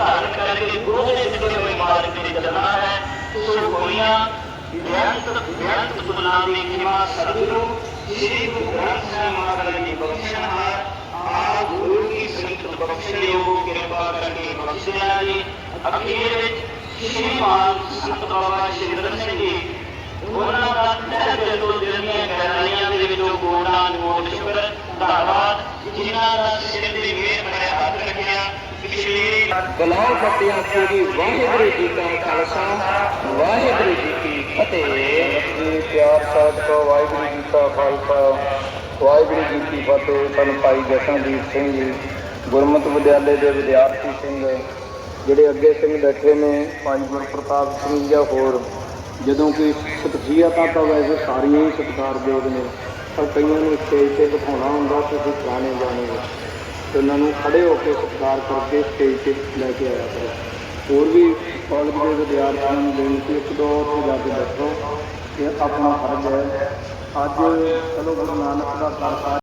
ਧਾਰਨ ਕਰਕੇ ਗੁਰੂ ਦੇ ਦਿੱਤੇ ਹੋਏ ਮਾਰਗ ਤੇ ਚੱਲਣਾ ਹੈ ਸੋ ਹੋਈਆਂ ਬੇਅੰਤ ਬੇਅੰਤ ਗੁਨਾਹ ਦੀ ਖਿਮਾ ਸਤਿਗੁਰੂ ਸ੍ਰੀ ਗੁਰੂ ਗ੍ਰੰਥ ਸਾਹਿਬ ਮਹਾਰਾਜ ਦੀ ਬਖਸ਼ਣ ਹੈ ਆਪ ਗੁਰੂ ਕੀ ਸੰਗਤ ਬਖਸ਼ਣ ਯੋਗ ਕਿਰਪਾ ਕਰਕੇ ਬਖਸ਼ਿਆ ਜੀ ਅਖੀਰ ਵਿੱਚ ਸ਼੍ਰੀਮਾਨ ਸੰਤ ਬਾਬਾ ਸ਼੍ਰੀਧਰ ਸਿੰਘ ਜੀ ਉਹਨਾਂ ਦਾ ਤਹਿ ਦਿਲ ਪਿਛਲੇ ਬਲਾਉ ਫਤਿਹ ਸ੍ਰੀ ਵਾਹਿਗੁਰੂ ਜੀ ਕਾ ਖਾਲਸਾ, ਵਾਹਿਗੁਰੂ ਜੀ ਕੀ ਫਤਿਹ। ਜੀ ਪਿਆਰ ਸਾਹਿਬ ਵਾਹਿਗੁਰੂ ਜੀ ਕਾ ਖਾਲਸਾ, ਵਾਹਿਗੁਰੂ ਜੀ ਕੀ ਫਤਿਹ। ਧੰਨ ਭਾਈ ਜਸ਼ਨਦੀਪ ਸਿੰਘ ਜੀ, ਗੁਰਮਤਿ ਵਿਦਿਆਲੇ ਦੇ ਵਿਦਿਆਰਥੀ ਸਿੰਘ, ਜਿਹੜੇ ਅੱਗੇ ਸਿੰਘ ਬੈਠੇ ਨੇ, ਭਾਈ ਗੁਰਪ੍ਰਤਾਪ ਸਿੰਘ ਜਾਂ ਹੋਰ। ਜਦੋਂ ਕਿ ਸ਼ਖਸੀਅਤਾਂ ਤਾਂ ਵੈਸੇ ਸਾਰੀਆਂ ਹੀ ਸਤਿਕਾਰਯੋਗ ਨੇ, ਪਰ ਕਈਆਂ ਨੂੰ ਸਟੇਜ ਤੇ ਬਿਠਾਉਣਾ ਹੁੰਦਾ ਕਿ ਤੁਸੀਂ ਗਾਣੇ ਗਾਣੇ तो उन्होंने खड़े होकर सत्कार करके स्टेज से लैके आया करो होर भी कॉलेज के विद्यार्थियों बेनती एक दो जाके दसो कि अपना फ़र्ज़ है अज चलो गुरु नानक का कारखा